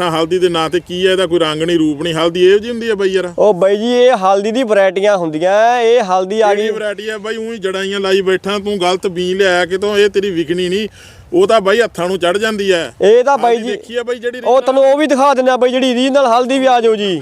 ਬੈਠਾ ਹਲਦੀ ਦੇ ਨਾਂ ਤੇ ਕੀ ਹੈ? ਇਹਦਾ ਕੋਈ ਰੰਗ ਨਹੀਂ ਰੂਪ ਨਹੀਂ। ਹਲਦੀ ਇਹੋ ਜਿਹੀ ਹੁੰਦੀ ਹੈ ਬਾਈ ਯਾਰ? ਉਹ ਬਾਈ ਜੀ ਇਹ ਹਲਦੀ ਦੀ ਵੈਰਾਈਟੀਆਂ ਹੁੰਦੀਆਂ। ਇਹ ਹਲਦੀ ਆ ਕਿਹੜੀ ਗਈ ਵੈਰਾਈਟੀ ਹੈ? ਬਾਈ ਉਹੀ ਜੜਾਈਆਂ ਲਾਈ ਬੈਠਾ ਤੂੰ ਗਲਤ ਬੀਨ ਲਿਆ ਕਿਤੋਂ ਇਹ ਤੇਰੀ ਵਿਕਣੀ ਨਹੀਂ। ਉਹ ਤਾਂ ਬਾਈ ਹੱਥਾਂ ਨੂੰ ਚੜ ਜਾਂਦੀ ਹੈ। ਇਹ ਤਾਂ ਬਾਈ ਜੀ ਦੇਖੀ ਹੈ ਬਾਈ ਜਿਹੜੀ ਉਹ ਤੁਹਾਨੂੰ ਉਹ ਵੀ ਦਿਖਾ ਦਿੰਦੇ ਬਾਈ ਜਿਹੜੀ ਰੀਜਨਲ ਹਲਦੀ ਵੀ ਆ ਜਾਓ ਜੀ।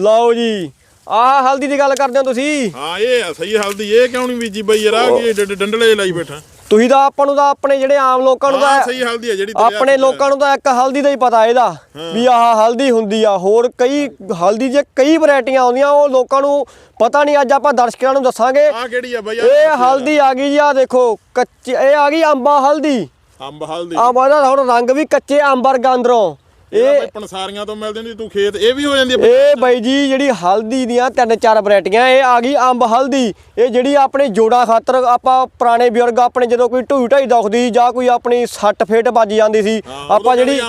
ਲਓ ਜੀ। ਆਹ ਹਲਦੀ ਦੀ ਗੱਲ ਕਰਦੇ ਹੋ ਤੁਸੀਂ? ਹਾਂ ਇਹ ਆ ਸਹੀ ਹਲਦੀ। ਇਹ ਕਿਉਂ ਨਹੀਂ ਬੀਜੀ ਬਾਈ ਯਾਰ? ਆ ਕੀ ਡੰਡਲੇ ਲਾਈ ਬੈਠਾ। ਤੁਸੀਂ ਤਾਂ ਆਪਾਂ ਨੂੰ ਤਾਂ ਆਪਣੇ ਜਿਹੜੇ ਆਮ ਲੋਕਾਂ ਨੂੰ ਤਾਂ ਸਹੀ ਹਲਦੀ ਹੈ ਜਿਹੜੀ ਆਪਣੇ ਲੋਕਾਂ ਨੂੰ ਤਾਂ ਇੱਕ ਹਲਦੀ ਦਾ ਹੀ ਪਤਾ ਇਹਦਾ ਵੀ ਆਹ ਹਲਦੀ ਹੁੰਦੀ ਆ। ਹੋਰ ਕਈ ਹਲਦੀ ਜੇ ਕਈ ਵੈਰਾਈਟੀਆਂ ਆਉਂਦੀਆਂ ਉਹ ਲੋਕਾਂ ਨੂੰ ਪਤਾ ਨਹੀਂ ਅੱਜ ਆਪਾਂ ਦਰਸ਼ਕਾਂ ਨੂੰ ਦੱਸਾਂਗੇ। ਆ ਕਿਹੜੀ ਆ ਬਾਈ ਆਹ ਇਹ? ਹਲਦੀ ਆ ਗਈ ਜੀ ਆ ਦੇਖੋ ਕੱਚੀ ਇਹ ਆ ਗਈ ਅੰਬਾ ਹਲਦੀ। ਅੰਬ ਹਲਦੀ। ਅੰਬਾ ਦਾ ਹੁਣ ਰੰਗ ਵੀ ਕੱਚੇ ਅੰਬਰ ਗੰਦਰੋਂ ਇਹ ਇਹ ਬਾਈ ਪਣਸਾਰੀਆਂ ਤੋਂ ਮਿਲਦੇ ਨੇ ਤੂੰ ਖੇਤ ਇਹ ਵੀ ਹੋ ਜਾਂਦੀ ਹੈ ਇਹ ਬਾਈ ਜੀ ਜਿਹੜੀ ਹਲਦੀ ਦੀਆਂ ਤਿੰਨ ਚਾਰ ਵੈਰਾਈਟੀਆਂ ਇਹ ਆ ਗਈ ਅੰਬ ਹਲਦੀ। ਇਹ ਜਿਹੜੀ ਆਪਣੇ ਜੋੜਾਂ ਖਾਤਰ ਆਪਾਂ ਪੁਰਾਣੇ ਬਜ਼ੁਰਗ ਆਪਣੇ ਜਦੋਂ ਕੋਈ ਢੂਈ ਢਾਈ ਦੁਖਦੀ ਜਾਂ ਕੋਈ ਆਪਣੀ ਸੱਟ ਫੇਟ ਵੱਜ ਜਾਂਦੀ ਸੀ ਆਪਾਂ ਜਿਹੜੀ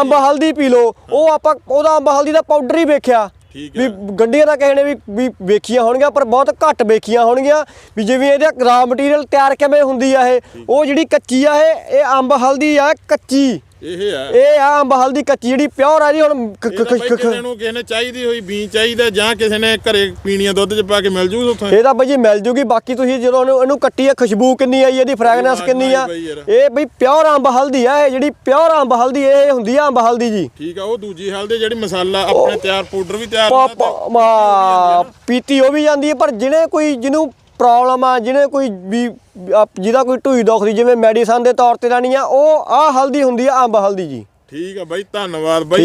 ਅੰਬ ਹਲਦੀ ਪੀ ਲਓ। ਉਹ ਆਪਾਂ ਉਹਦਾ ਅੰਬ ਹਲਦੀ ਦਾ ਪਾਊਡਰ ਹੀ ਵੇਖਿਆ। ਵੀ। ਗੱਡੀਆਂ ਦਾ ਕਿਸੇ ਨੇ ਵੀ ਵੀ ਵੇਖੀਆਂ ਹੋਣਗੀਆਂ ਪਰ ਬਹੁਤ ਘੱਟ ਵੇਖੀਆਂ ਹੋਣਗੀਆਂ। ਵੀ ਜਿਵੇਂ ਇਹਦਾ ਰਾ ਮਟੀਰੀਅਲ ਤਿਆਰ ਕਿਵੇਂ ਹੁੰਦੀ ਆ ਇਹ ਉਹ ਜਿਹੜੀ ਕੱਚੀ ਆ ਇਹ ਇਹ ਅੰਬ ਹਲਦੀ ਆ ਕੱਚੀ। ਇਹ ਆ ਇਹ ਆ ਅੰਬ ਹਲਦੀ ਕੱਚੀ ਜਿਹੜੀ ਪਿਓਰ ਆ ਜੀ ਹੁਣ ਖ- ਕਿਸੇ ਨੂੰ ਕਿਸੇ ਨੇ ਚਾਹੀਦੀ ਹੋਈ ਬੀਂ ਚਾਹੀਦਾ ਜਾਂ ਕਿਸੇ ਨੇ ਘਰੇ ਪੀਣੀਆਂ ਦੁੱਧ 'ਚ ਪਾ ਕੇ ਮਿਲ ਜੂ ਉੱਥੇ। ਇਹ ਤਾਂ ਬਈ ਜੀ ਮਿਲ ਜੂਗੀ ਬਾਕੀ ਤੁਸੀਂ ਜਦੋਂ ਇਹਨੂੰ ਇਹਨੂੰ ਕੱਟੀ ਆ ਖੁਸ਼ਬੂ ਕਿੰਨੀ ਆਈ ਇਹਦੀ ਫ੍ਰੈਗਨੈਂਸ ਕਿੰਨੀ ਆ। ਬਈ ਯਾਰ। ਇਹ ਬਈ ਪਿਓਰ ਅੰਬ ਹਲਦੀ ਆ ਇਹ ਜਿਹੜੀ ਪਿਓਰ ਅੰਬ ਹਲਦੀ ਇਹ ਹੁੰਦੀ ਆ ਅੰਬ ਹਲਦੀ ਜੀ। ਠੀਕ ਆ ਉਹ ਦੂਜੀ ਹਲਦੀ ਜਿਹੜੀ ਮਸਾਲਾ ਆਪਣੇ ਤਿਆਰ ਪਾਊਡਰ ਵੀ ਤਿਆਰ ਹੁੰਦਾ ਤੇ ਪੀਤੀ ਉਹ ਵੀ ਜਾਂਦੀ ਹੈ ਪਰ ਜਿਹਨੇ ਕੋਈ ਜਿਹਨੂੰ ਪ੍ਰੋਬਲਮ ਆ, ਜਿਹਨੇ ਕੋਈ ਵੀ ਜਿਹਦਾ ਕੋਈ ਢੂਈ ਦੁਖਦੀ, ਜਿਵੇਂ ਮੈਡੀਸਨ ਦੇ ਤੌਰ ਤੇ ਲੈਣੀ ਆ, ਉਹ ਆ ਹਲਦੀ ਹੁੰਦੀ ਆ, ਅੰਬ ਹਲਦੀ ਜੀ। ਠੀਕ ਆ ਬਾਈ, ਧੰਨਵਾਦ ਬਾਈ।